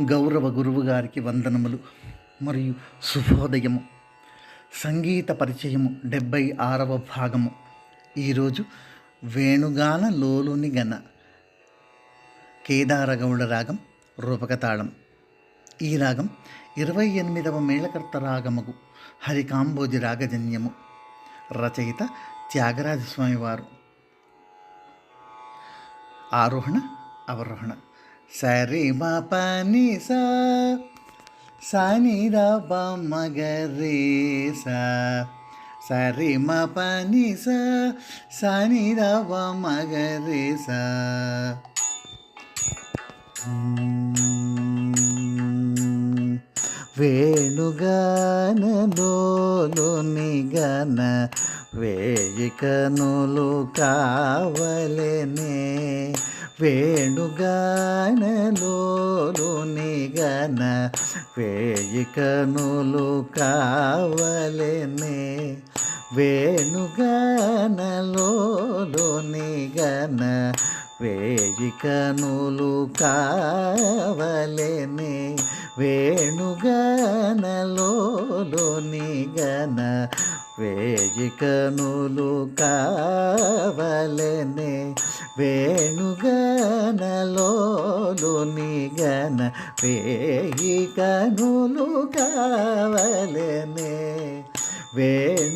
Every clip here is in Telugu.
గౌరవ గురువుగారికి వందనములు. మరియు శుభోదయము. సంగీత పరిచయము డెబ్బై ఆరవ భాగము. ఈరోజు వేణుగాన లోలుని గన కేదారగౌడ రాగం రూపకతాళం. ఈ రాగం ఇరవై ఎనిమిదవ మేళకర్త రాగముగు హరికాంబోజి రాగజన్యము. రచయిత త్యాగరాజస్వామి వారు ఆరోహణ అవరోహణ. సరి మా పని సా. సాని మగరే సా. సరి మా పని సా. సాని మగరే సా. వేణుగానలోనిగన వేయికనులు కావలనే. వేణుగానలోనిగన వేయికనులు కనులు వేణుగానలోనిగన వేయికనులు కనులు వేణుగానలోనిగన వేయికనులు కనులు వేణుగా వేయి కనులు కావలనే వేణుగానలోని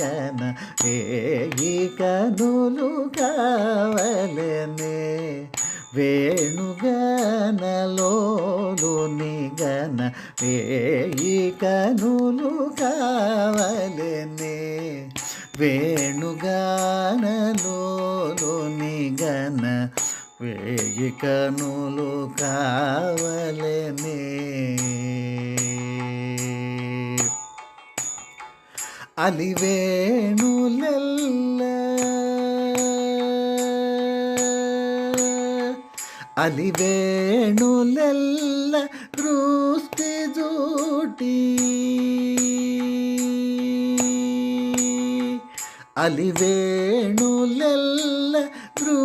గన వేయి కనులు కావలనే వేణుగానలోని గన వేయి కనులు కావలనే వేణుగానలోని గన వేయి కనులు కావలెనే అలివేణులెల్ల అలివేణులెల్ల దృష్టి జూటి. అలివేణులెల్ల దృష్టి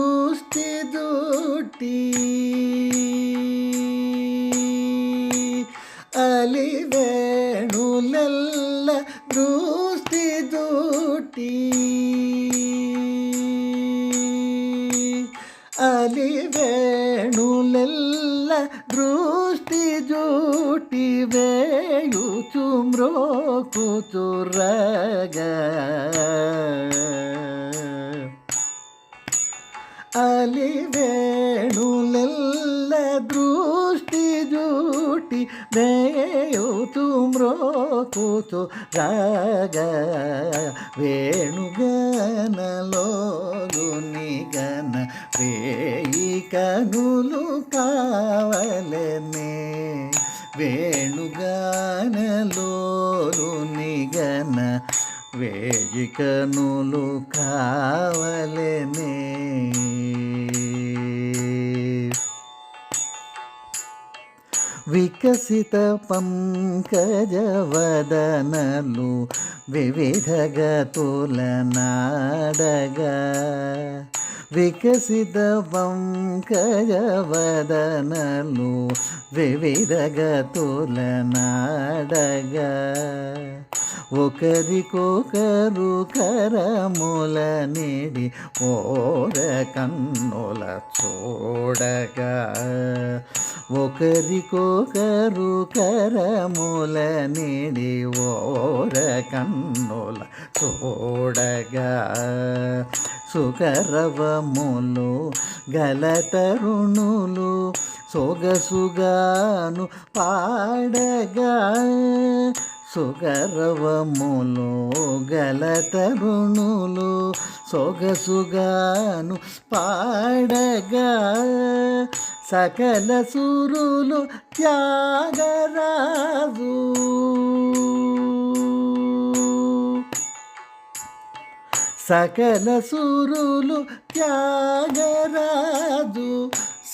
ಕಲಿ ವೇಣುಲೆಲ್ಲ ದೃಷ್ಟಿ ಜೋಟಿ ವೇಯು ಚುಮ್ರೋ ಕುಚುರಗ ತುಮ್ರೋ ಕೂತು ರಾಗ ವೇಣುಗನಲೋಲು ನಿಗನ ಪ್ರೇಯಿಕನುಲು ಕಾವಲನೆ ವೇಣುಗನಲೋಲು ನಿಗನ వేజికనులు కావలనే వికసిత పంకజవదనలు వివిధ గతులనాడగా వికసిత పంకజవదనలు వివిధ గతులనాడగా ఒకరికొకరు కరముల నిడి ఓర కన్నుల చూడగా. ఒకరికొకరు కరముల నేడి ఓర కన్నుల చూడగా సుకరవములు గలతరుణులు సొగసుగాను పాడగా సుగరవములు గలతరుణులు సొగసుగాను పాడగా సకల సురులు త్యాగరాజు. సకల సురులు త్యాగరాజు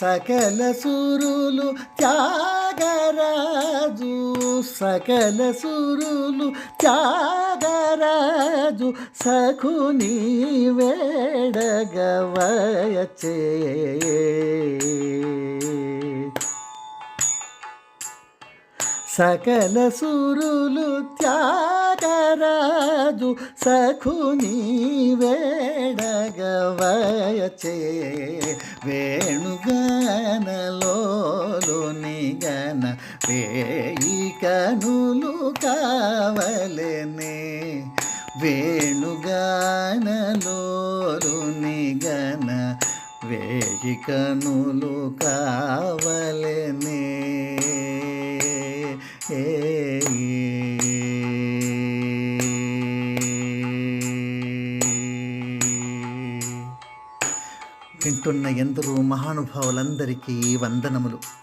సకల సురులు త్యాగరాజు సకల సురులు త్యాగరాజు. రాజు సఖుని వేడగవయచే సకల సురులు త్యాగరాజు సఖుని వేడగవయచే వేణుగా వేయి కావలనే. వింటున్న ఎందరూ మహానుభావులందరికీ వందనములు.